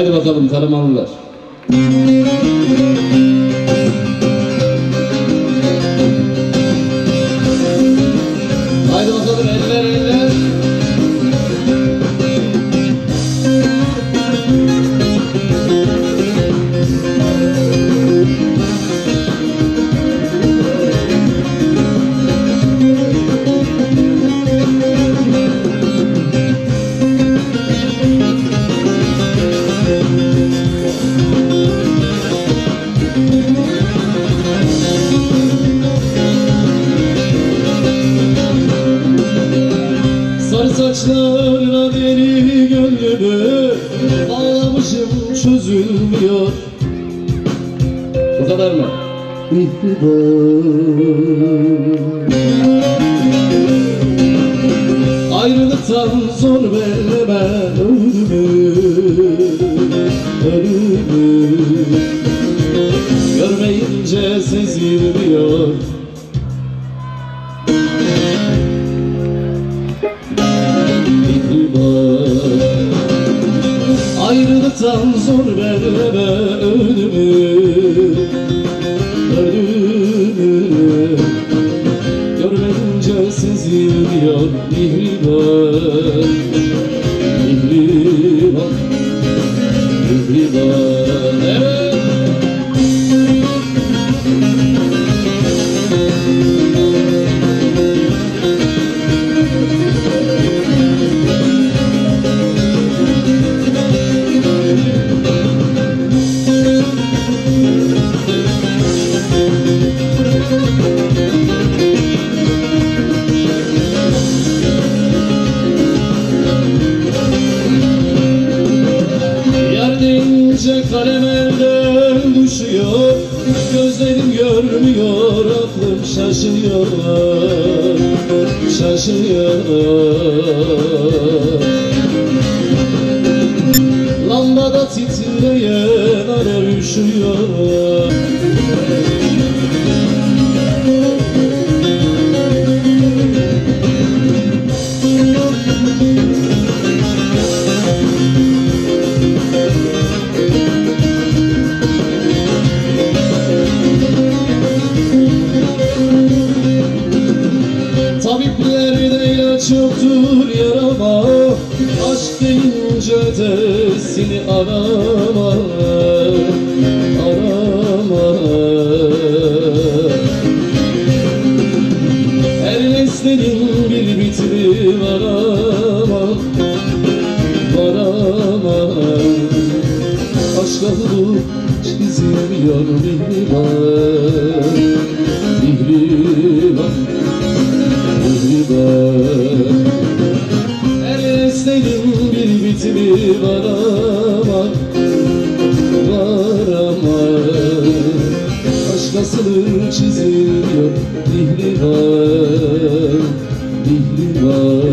Haydi bakalım Karamanlılar. Haydi saçlarına deli gönlümü Ağlamışım çözülmüyor. Bu kadar mı? Ayrılıktan zor verme ölümü Ölümü. Görmeyince sezilmiyor Ayrılıktan zor verme ölümü Ölümü Görmeyince seziliyor mihriban Mihriban Mihriban Görmüyor, aklım şaşıyor Şaşıyor Lambada titreyen alev üşüyor arama Arama Her nesnenin bir bitimi var ama Var ama. Aşka hudut çizilmiyor mihriban Mihriban. Mihriban Her esnenin bir bitimi var ama başkasının çiziliyor. Mihriban, mihriban